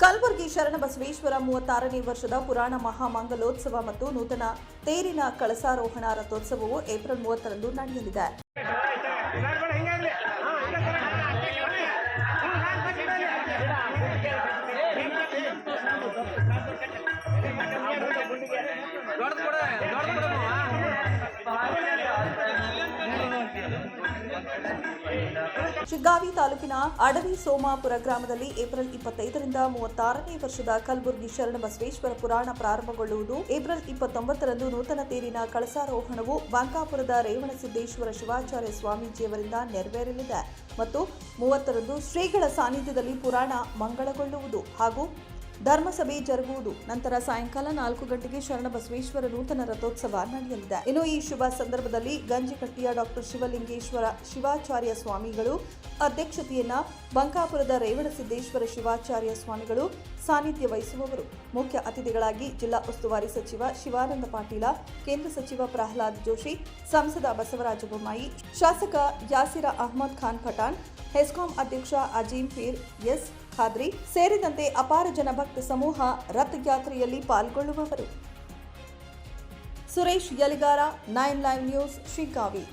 ಕಲಬುರಗಿ ಶರಣಬಸವೇಶ್ವರ ಮೂವತ್ತಾರನೇ ವರ್ಷದ ಪುರಾಣ ಮಹಾಮಂಗಲೋತ್ಸವ ಮತ್ತು ನೂತನ ತೇರಿನ ಕಳಸಾರೋಹಣ ರಥೋತ್ಸವವು ಏಪ್ರಿಲ್ ಮೂವತ್ತರಂದು ನಡೆಯಲಿದೆ. ಶಿಗ್ಗಾವಿ ತಾಲೂಕಿನ ಅಡವಿ ಸೋಮಾಪುರ ಗ್ರಾಮದಲ್ಲಿ ಏಪ್ರಿಲ್ ಇಪ್ಪತ್ತೈದರಿಂದ ಮೂವತ್ತಾರನೇ ವರ್ಷದ ಕಲಬುರಗಿ ಶರಣಬಸವೇಶ್ವರ ಪುರಾಣ ಪ್ರಾರಂಭಗೊಳ್ಳುವುದು ಏಪ್ರಿಲ್ ಇಪ್ಪತ್ತೊಂಬತ್ತರಂದು ನೂತನ ತೇರಿನ ಕಳಸಾರೋಹಣವು ಬಂಕಾಪುರದ ರೇವಣಸಿದ್ದೇಶ್ವರ ಶಿವಾಚಾರ್ಯ ಸ್ವಾಮೀಜಿಯವರಿಂದ ನೆರವೇರಲಿದೆ. ಮತ್ತು ಮೂವತ್ತರಂದು ಶ್ರೀಗಳ ಸಾನ್ನಿಧ್ಯದಲ್ಲಿ ಪುರಾಣ ಮಂಗಳಗೊಳ್ಳುವುದು ಹಾಗೂ ಧರ್ಮಸಭೆ ಜರುಗುವುದು. ನಂತರ ಸಾಯಂಕಾಲ ನಾಲ್ಕು ಗಂಟೆಗೆ ಶರಣಬಸವೇಶ್ವರ ನೂತನ ರಥೋತ್ಸವ ನಡೆಯಲಿದೆ. ಇನ್ನು ಈ ಶುಭ ಸಂದರ್ಭದಲ್ಲಿ ಗಂಜಿಕಟ್ಟಿಯ ಡಾಕ್ಟರ್ ಶಿವಲಿಂಗೇಶ್ವರ ಶಿವಾಚಾರ್ಯ ಸ್ವಾಮಿಗಳು, ಅಧ್ಯಕ್ಷತೆಯನ್ನ ಬಂಕಾಪುರದ ರೇವಣಸಿದ್ದೇಶ್ವರ ಶಿವಾಚಾರ್ಯ ಸ್ವಾಮಿಗಳು ಸಾನ್ನಿಧ್ಯ ವಹಿಸುವವರು. ಮುಖ್ಯ ಅತಿಥಿಗಳಾಗಿ ಜಿಲ್ಲಾ ಉಸ್ತುವಾರಿ ಸಚಿವ ಶಿವಾನಂದ ಪಾಟೀಲ, ಕೇಂದ್ರ ಸಚಿವ ಪ್ರಹ್ಲಾದ್ ಜೋಶಿ, ಸಂಸದ ಬಸವರಾಜ ಬೊಮ್ಮಾಯಿ, ಶಾಸಕ ಯಾಸಿರ ಅಹಮದ್ ಖಾನ್ ಪಠಾಣ್, ಹೆಸ್ಕಾಂ ಅಧ್ಯಕ್ಷ ಅಜೀಂ ಪೀರ್, ಎಸ್. ಖಾದ್ರಿ ಸೇರಿದಂತೆ ಅಪಾರ ಜನ ಭಕ್ತ ಸಮೂಹ ರಥಯಾತ್ರೆಯಲ್ಲಿ ಪಾಲ್ಗೊಳ್ಳುವವರು. Suresh Yaligara nine live news Shiggavi.